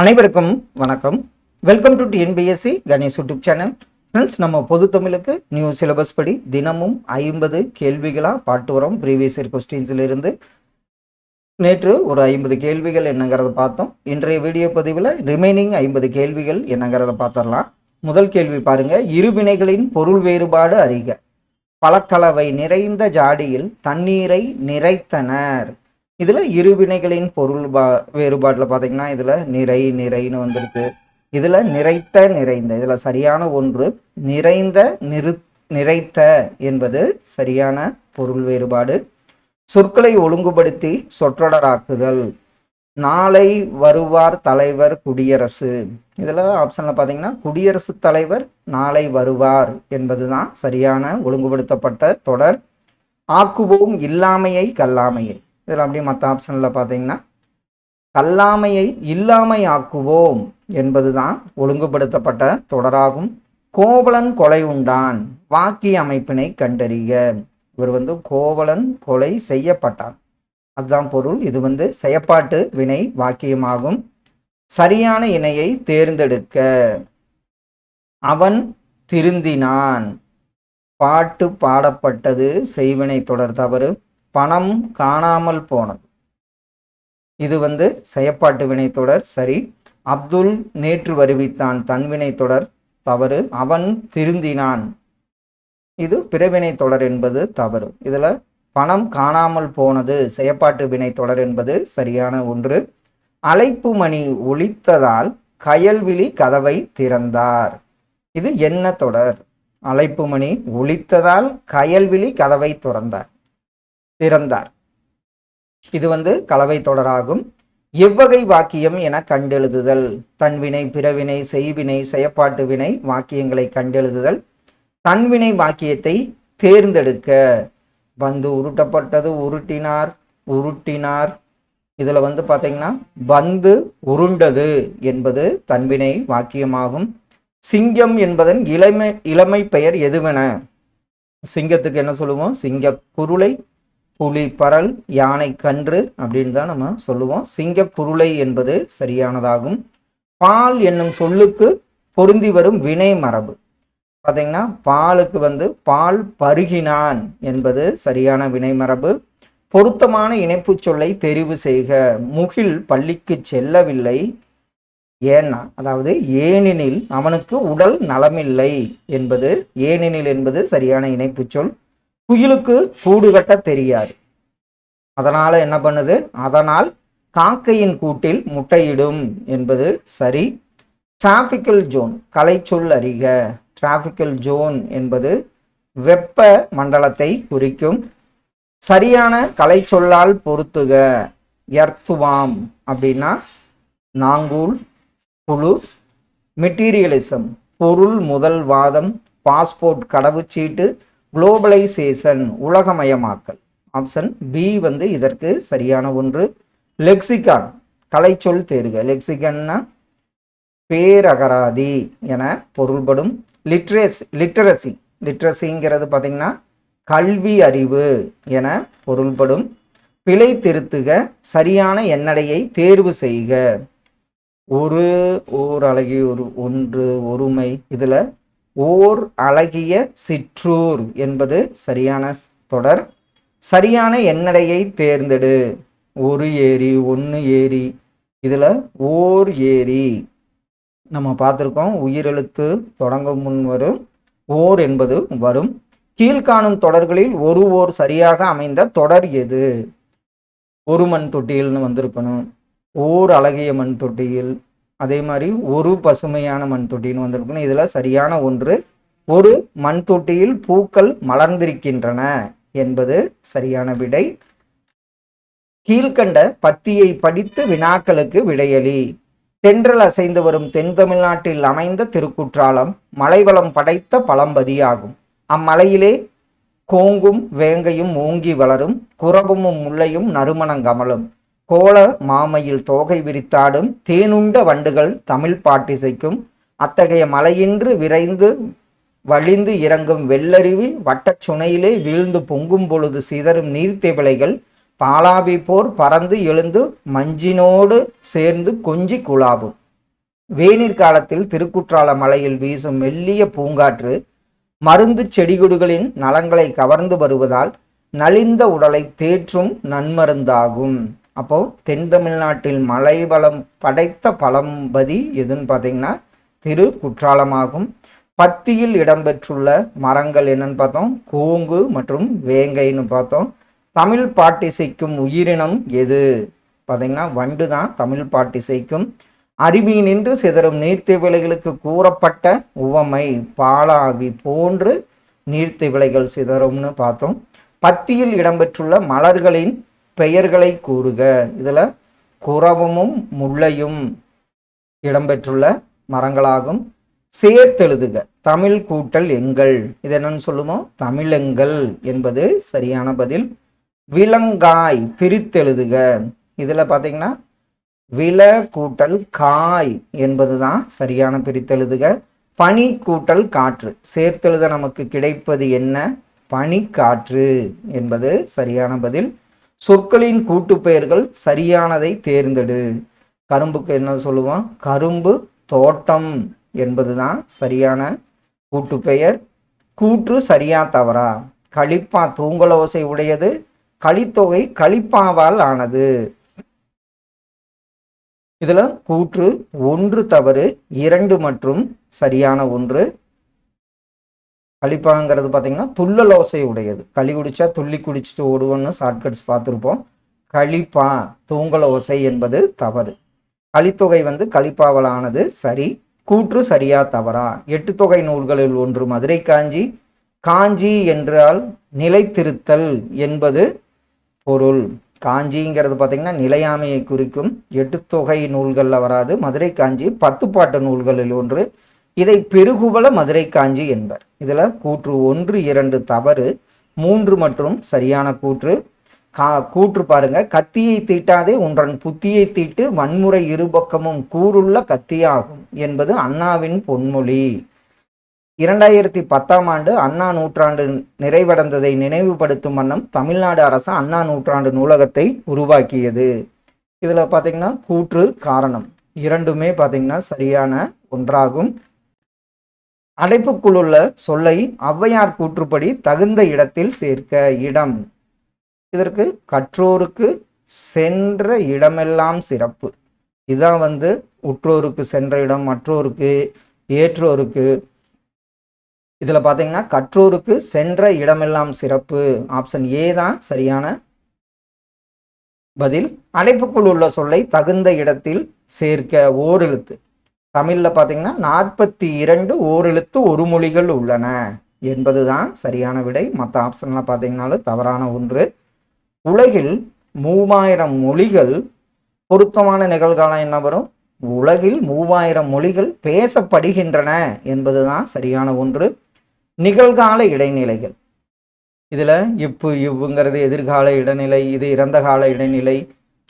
அனைவருக்கும் வணக்கம். Welcome to TNPSC Ganesh YouTube channel friends நம்ம பொது தமிழுக்கு நியூ சிலபஸ் படி தினமும் ஐம்பது கேள்விகளாக பாட்டு வரோம். ப்ரீவியஸ் இயர் கொஸ்டின்ஸில் இருந்து நேற்று ஒரு ஐம்பது கேள்விகள் என்னங்கிறத பார்த்தோம். இன்றைய வீடியோ பதிவில் ரிமைனிங் ஐம்பது கேள்விகள் என்னங்கிறத பார்த்துடலாம். முதல் கேள்வி பாருங்க. இருவினைகளின் பொருள் வேறுபாடு அறிக. பழக்கலவை நிறைந்த ஜாடியில் தண்ணீரை நிறைத்தனர். இதில் இருவினைகளின் பொருள் பா வேறுபாட்டில் பார்த்தீங்கன்னா இதில் நிறை நிறைன்னு வந்திருக்கு. இதில் நிறைத்த நிறைந்த இதில் சரியான ஒன்று நிறைந்த நிறு நிறைத்த என்பது சரியான பொருள் வேறுபாடு. சொற்களை ஒழுங்குபடுத்தி சொற்றொடராக்குதல். நாளை வருவார் தலைவர் குடியரசு. இதில் ஆப்ஷனில் பார்த்தீங்கன்னா குடியரசுத் தலைவர் நாளை வருவார் என்பதுதான் சரியான ஒழுங்குபடுத்தப்பட்ட தொடர். ஆக்குவோம் இல்லாமையை கல்லாமையை. இதில் அப்படியே மற்ற ஆப்ஷனில் பார்த்தீங்கன்னா கல்லாமையை இல்லாமையாக்குவோம் என்பது என்பதுதான் ஒழுங்குபடுத்தப்பட்ட தொடராகும். கோவலன் கொலை உண்டான் வாக்கிய அமைப்பினை கண்டறிக. இவர் வந்து கோவலன் கொலை செய்யப்பட்டான் அதுதான் பொருள். இது வந்து செயப்பாட்டு வினை வாக்கியமாகும். சரியான இணையை தேர்ந்தெடுக்க. அவன் திருந்தினான். பாட்டு பாடப்பட்டது செய்வினை தொடர் தவறு. பணம் காணாமல் போனது. இது வந்து செயப்பாட்டு வினைத்தொடர் தொடர் சரி. அப்துல் நேற்று வருவித்தான் தன்வினை தொடர் தவறு. அவன் திருந்தினான். இது பிறவினை தொடர் என்பது தவறு. இதில் பணம் காணாமல் போனது செயப்பாட்டு வினை தொடர் என்பது சரியான ஒன்று. அழைப்பு மணி ஒழித்ததால் கயல்விழி கதவை திறந்தார். இது என்ன தொடர்? அழைப்பு மணி ஒழித்ததால் கயல்விழி கதவை திறந்தார். பிறந்தார். இது வந்து கலவை தொடராகும். எவ்வகை வாக்கியம் என கண்டெழுதுதல். தன்வினை பிறவினை செய்வினை செயப்பாட்டு வினை வாக்கியங்களை கண்டெழுதுதல். தன்வினை வாக்கியத்தை தேர்ந்தெடுக்க. பந்து உருட்டப்பட்டது உருட்டினார் உருட்டினார். இதில் வந்து பார்த்தீங்கன்னா பந்து உருண்டது என்பது தன்வினை வாக்கியமாகும். சிங்கம் என்பதன் இளமை இளமை பெயர் எதுவென? சிங்கத்துக்கு என்ன சொல்லுவோம்? சிங்க குருளை புலி பரல் யானை கன்று அப்படின்னு தான் நம்ம சொல்லுவோம். சிங்க குருளை என்பது சரியானதாகும். பால் என்னும் சொல்லுக்கு பொருந்தி வரும் வினை மரபு. பார்த்தீங்கன்னா பாலுக்கு வந்து பால் பருகினான் என்பது சரியான வினைமரபு பொருத்தமான இணைப்புச் சொல்லை தெரிவு செய்க. முகில் பள்ளிக்கு செல்லவில்லை. ஏன்னா அதாவது ஏனெனில் அவனுக்கு உடல் நலமில்லை என்பது ஏனெனில் என்பது சரியான இணைப்புச் சொல். குயிலுக்கு கூடு கட்ட தெரியாது. அதனால என்ன பண்ணுது? அதனால் காக்கையின் கூட்டில் முட்டையிடும் என்பது சரி. டிராபிக்கல் ஜோன் கலைச்சொல் அறிக. டிராபிக்கல் ஜோன் என்பது வெப்ப மண்டலத்தை குறிக்கும். சரியான கலைச்சொல்லால் பொருத்துக. எர்த்துவாம் அப்படின்னா நாங்கூல் குழு மெட்டீரியலிசம் பொருள் முதல் வாதம் பாஸ்போர்ட் கடவுச்சீட்டு குளோபலைசேஷன் உலகமயமாக்கல். ஆப்ஷன் பி வந்து இதற்கு சரியான ஒன்று. லெக்சிகான் கலைச்சொல் தேர்க. லெக்சிகன்னா பேரகராதி என பொருள்படும். லிட்ரேஸ் லிட்ரஸி லிட்ரஸிங்கிறது பார்த்தீங்கன்னா கல்வி அறிவு என பொருள்படும். பிழை திருத்துக சரியான எண்ணடையை தேர்வு செய்க. ஒரு ஓர் அழகிய ஒரு ஒன்று ஒருமை. இதில் ஓர் அழகிய சிற்றூர் என்பது சரியான தொடர். சரியான எண்ணடையை தேர்ந்தெடு. ஒரு ஏரி ஒன்று ஏரி. இதில் ஓர் ஏரி. நம்ம பார்த்துருக்கோம் உயிரெழுத்து தொடங்கும் முன் வரும். ஓர் என்பது வரும். கீழ்காணும் தொடர்களில் ஒரு ஓர் சரியாக அமைந்த தொடர் எது? ஒரு மண் தொட்டியில்னு வந்திருக்கணும். ஓர் அழகிய மண் தொட்டியில் அதே மாதிரி ஒரு பசுமையான மண் தொட்டின்னு வந்திருக்கணும் இதில் சரியான ஒன்று ஒரு மண் தொட்டியில் பூக்கள் மலர்ந்திருக்கின்றன என்பது சரியான விடை. கீழ்கண்ட பத்தியை படித்து வினாக்களுக்கு விடையளி தென்றல் அசைந்து வரும் தென் தமிழ்நாட்டில் அமைந்த திருக்குற்றாலம் மலைவளம் படைத்த பழம்பதியாகும். அம்மலையிலே கோங்கும் வேங்கையும் ஓங்கி வளரும் குரபமும் முள்ளையும் நறுமணங்கமலும் கோல மாமையில் தோகை விரித்தாடும் தேனுண்ட வண்டுகள் தமிழ் பாட்டிசைக்கும் அத்தகைய மலையின்று விரைந்து வழிந்து இறங்கும் வெள்ளருவி வட்டச் சுனையிலே வீழ்ந்து பொங்கும் பொழுது சிதறும் நீர்த்திவிளைகள் பாலாபி போர் பறந்து எழுந்து மஞ்சினோடு சேர்ந்து கொஞ்சி குழாவும். வேநீர் காலத்தில் திருக்குற்றால மலையில் வீசும் மெல்லிய பூங்காற்று மருந்து செடிகொடிகளின் நலங்களை கவர்ந்து வருவதால் நலிந்த உடலை தேற்றும் நன்மருந்தாகும். அப்போ தென் தமிழ்நாட்டில் மலை வளம் படைத்த பழம்பதி எதுன்னு பார்த்தீங்கன்னா திரு குற்றாலமாகும் பத்தியில் இடம்பெற்றுள்ள மரங்கள் என்னன்னு பார்த்தோம். கூங்கு மற்றும் வேங்கைன்னு பார்த்தோம். தமிழ் பாட்டிசைக்கும் உயிரினம் எது? பார்த்தீங்கன்னா வண்டு தான் தமிழ் பாட்டிசைக்கும். அருவியினின்று சிதறும் நீர்த்திவிளைகளுக்கு கூறப்பட்ட உவமை பாலாவி போன்று நீர்த்திவிளைகள் சிதறும்னு பார்த்தோம். பத்தியில் இடம்பெற்றுள்ள மலர்களின் பெயர்களை கூறுக. இதில் குறவமும் முல்லையும் இடம்பெற்றுள்ள மரங்களாகும். சேர்த்தெழுதுக. தமிழ் கூட்டல் எங்கள். இது என்னன்னு சொல்லுவோம் தமிழெங்கள் என்பது சரியான பதில். விலங்காய் பிரித்தெழுதுக. இதில் பார்த்தீங்கன்னா வில கூட்டல் காய் என்பது தான் சரியான பிரித்தெழுதுக. பனி கூட்டல் காற்று. சேர்த்தெழுத நமக்கு கிடைப்பது என்ன? பனிக்காற்று என்பது சரியான பதில். சொற்களின் கூட்டுப்பெயர்கள் சரியானதை தேர்ந்தெடு. கரும்புக்கு என்ன சொல்லுவோம் கரும்பு தோட்டம் என்பதுதான் சரியான கூட்டுப்பெயர். கூற்று சரியா தவறா? களிப்பா தூங்கல ஓசை உடையது. களித்தொகை களிப்பாவால் ஆனது. இதில் கூற்று ஒன்று தவறு இரண்டு மற்றும் சரியான ஒன்று. களிப்பாங்கிறது பார்த்தீங்கன்னா துள்ளல் ஓசை உடையது. களி குடிச்சா துள்ளி குடிச்சிட்டு ஓடுவோன்னு ஷார்ட்கட்ஸ் பார்த்துருப்போம். களிப்பா தூங்கல் ஓசை என்பது தவறு. களித்தொகை வந்து கழிப்பாவலானது சரி கூற்று சரியா தவறா? எட்டு தொகை நூல்களில் ஒன்று மதுரை காஞ்சி. காஞ்சி என்றால் நிலைத்திருத்தல் என்பது பொருள். காஞ்சிங்கிறது பார்த்தீங்கன்னா நிலையாமையை குறிக்கும். எட்டு தொகை நூல்களில் வராது. மதுரை காஞ்சி பத்து பாட்டு நூல்களில் ஒன்று. இதை பெருகுபல மதுரை காஞ்சி என்பர். இதில் கூற்று ஒன்று இரண்டு தவறு மூன்று மற்றும் சரியான கூற்று. கா கூற்று பாருங்க. கத்தியை தீட்டாதே ஒன்றன் புத்தியை தீட்டு வன்முறை இருபக்கமும் கூறுள்ள கத்தியாகும் என்பது அண்ணாவின் பொன்மொழி. இரண்டாயிரத்தி பத்தாம் ஆண்டு அண்ணா நூற்றாண்டு நிறைவடைந்ததை நினைவுபடுத்தும் வண்ணம் தமிழ்நாடு அரசு அண்ணா நூற்றாண்டு நூலகத்தை உருவாக்கியது. இதில் பார்த்தீங்கன்னா கூற்று காரணம். இரண்டுமே பார்த்தீங்கன்னா சரியான ஒன்றாகும். அடைப்புக்குள்ளுள்ள சொல்லை ஔவையார் கூற்றுப்படி தகுந்த இடத்தில் சேர்க்க இடம். இதற்கு கற்றோருக்கு சென்ற இடமெல்லாம் சிறப்பு. இதான் வந்து உற்றோருக்கு சென்ற இடம் மற்றோருக்கு ஏற்றோருக்கு. இதில் பார்த்தீங்கன்னா கற்றோருக்கு சென்ற இடமெல்லாம் சிறப்பு. ஆப்ஷன் ஏ தான் சரியான பதில். அடைப்புக்குள் உள்ள சொல்லை தகுந்த இடத்தில் சேர்க்க ஓரெழுத்து. தமிழில் பார்த்தீங்கன்னா நாற்பத்தி இரண்டு ஓரெழுத்து ஒரு மொழிகள் உள்ளன என்பது தான் சரியான விடை. மற்ற ஆப்ஷன்லாம் பார்த்தீங்கன்னாலும் தவறான ஒன்று. உலகில் மூவாயிரம் மொழிகள் பொருத்தமான நிகழ்காலம் என்ன வரும்? உலகில் மூவாயிரம் மொழிகள் பேசப்படுகின்றன என்பதுதான் சரியான ஒன்று. நிகழ்கால இடைநிலைகள். இதில் இப்பு இவ்வுங்கிறது எதிர்கால இடைநிலை இது இறந்த கால இடைநிலை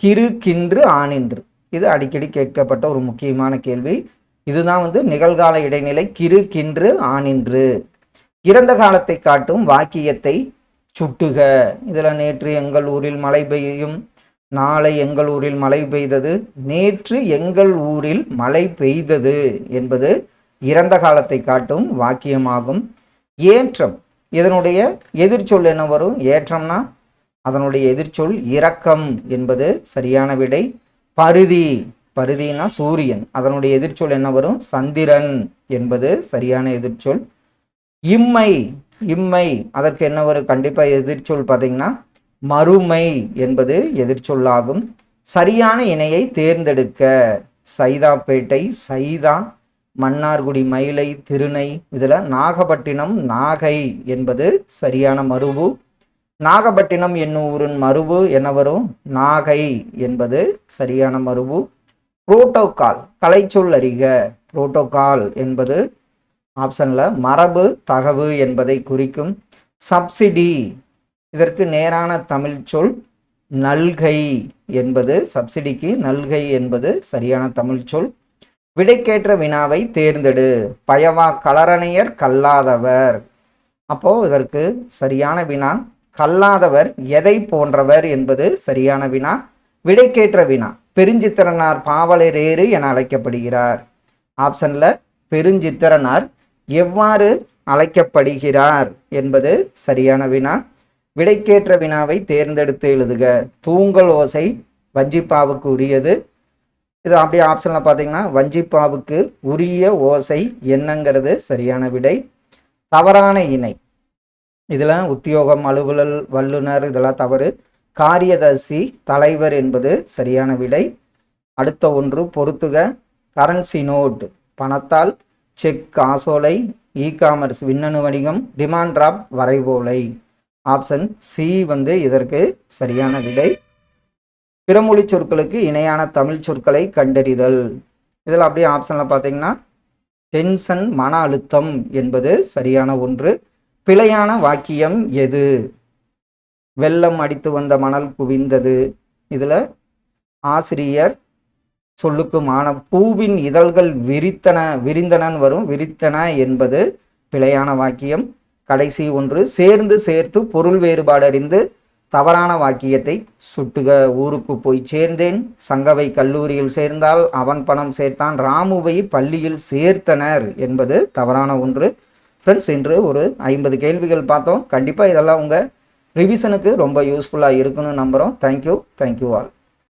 கிரு கின்று ஆனின்று. இது அடிக்கடி கேட்கப்பட்ட ஒரு முக்கியமான கேள்வி. இதுதான் வந்து நிகழ்கால இடைநிலை கிரு கின்று ஆனின்று இறந்த காலத்தை காட்டும் வாக்கியத்தை சுட்டுக. இதில் நேற்று எங்கள் ஊரில் மழை பெய்யும் நாளை எங்கள் ஊரில் மழை பெய்தது நேற்று எங்கள் ஊரில் மழை பெய்தது என்பது இறந்த காலத்தை காட்டும் வாக்கியமாகும். ஏற்றம். இதனுடைய எதிர்ச்சொல் என்ன வரும்? ஏற்றம்னா அதனுடைய எதிர்ச்சொல் இரக்கம் என்பது சரியான விடை. பருதி. பருதினா சூரியன். அதனுடைய எதிர்ச்சொல் என்ன வரும்? சந்திரன் என்பது சரியான எதிர்ச்சொல். இம்மை. இம்மை. அதற்கு என்ன வரும்? கண்டிப்பாக எதிர்ச்சொல் பார்த்தீங்கன்னா மறுமை என்பது எதிர்ச்சொல்லாகும். சரியான இணையை தேர்ந்தெடுக்க. சைதாப்பேட்டை சைதா மன்னார்குடி மயிலை திருநை இதில் நாகப்பட்டினம் நாகை என்பது சரியான மருவு நாகப்பட்டினம் என்னும் ஊரின் மருவு என்ன வரும்? நாகை என்பது சரியான மருவு. புரோட்டோகால் கலைச்சொல் அறிக. புரோட்டோகால் என்பது ஆப்ஷனில் மரபு தகவு என்பதை குறிக்கும். சப்சிடி இதற்கு நேரான தமிழ் சொல். நல்கை என்பது சப்சிடிக்கு நல்கை என்பது சரியான தமிழ் சொல். விடைக்கேற்ற வினாவை தேர்ந்தெடு. பயவா கலரணையர் கல்லாதவர். அப்போ இதற்கு சரியான வினா கல்லாதவர் எதை போன்றவர் என்பது சரியான வினா விடைக்கேற்ற வினா. பெருஞ்சித்திரனார் பாவலரேறு என அழைக்கப்படுகிறார். ஆப்ஷனில் பெருஞ்சித்திரனார் எவ்வாறு அழைக்கப்படுகிறார் என்பது சரியான வினா விடைக்கேற்ற வினாவை தேர்ந்தெடுத்து எழுதுக. தூங்கல் ஓசை வஞ்சிப்பாவுக்கு உரியது. இது அப்படியே ஆப்ஷனில் பார்த்தீங்கன்னா வஞ்சிப்பாவுக்கு உரிய ஓசை என்னங்கிறது சரியான விடை. தவறான இணை இதில் உத்தியோகம் அலுவலர் வல்லுனர் இதெல்லாம் தவறு. காரியதர்சி தலைவர் என்பது சரியான விடை. அடுத்த ஒன்று பொறுத்துக கரன்சி நோட் பணத்தால் செக் காசோலை இ காமர்ஸ் விண்ணணு வணிகம் டிமாண்ட் டிராப் வரைவோலை. ஆப்ஷன் சி வந்து இதற்கு சரியான விடை. பிறமொழி சொற்களுக்கு இணையான தமிழ் சொற்களை கண்டறிதல். இதில் அப்படியே ஆப்ஷனில் பார்த்தீங்கன்னா டென்ஷன் மன அழுத்தம் என்பது சரியான ஒன்று. பிழையான வாக்கியம் எது? வெள்ளம் அடித்து வந்த மணல் குவிந்தது. இதில் ஆசிரியர் சொல்லுக்குமான பூவின் இதழ்கள் விரித்தன விரிந்தனன் வரும் விரித்தன என்பது பிழையான வாக்கியம். கடைசி ஒன்று சேர்ந்து சேர்த்து பொருள் வேறுபாடு அறிந்து தவறான வாக்கியத்தை சுட்டுக. ஊருக்கு போய் சேர்ந்தேன் சங்கவை கல்லூரியில் சேர்ந்தால் அவன் பணம் சேர்த்தான் ராமுவை பள்ளியில் சேர்த்தனர் என்பது தவறான ஒன்று. ஃப்ரெண்ட்ஸ் இன்று ஒரு ஐம்பது கேள்விகள் பார்த்தோம். கண்டிப்பாக இதெல்லாம் உங்கள் ரிவிஷனுக்கு ரொம்ப யூஸ்ஃபுல்லாக இருக்குன்னு நம்புகிறோம் தேங்க்யூ தேங்க்யூ ஆல்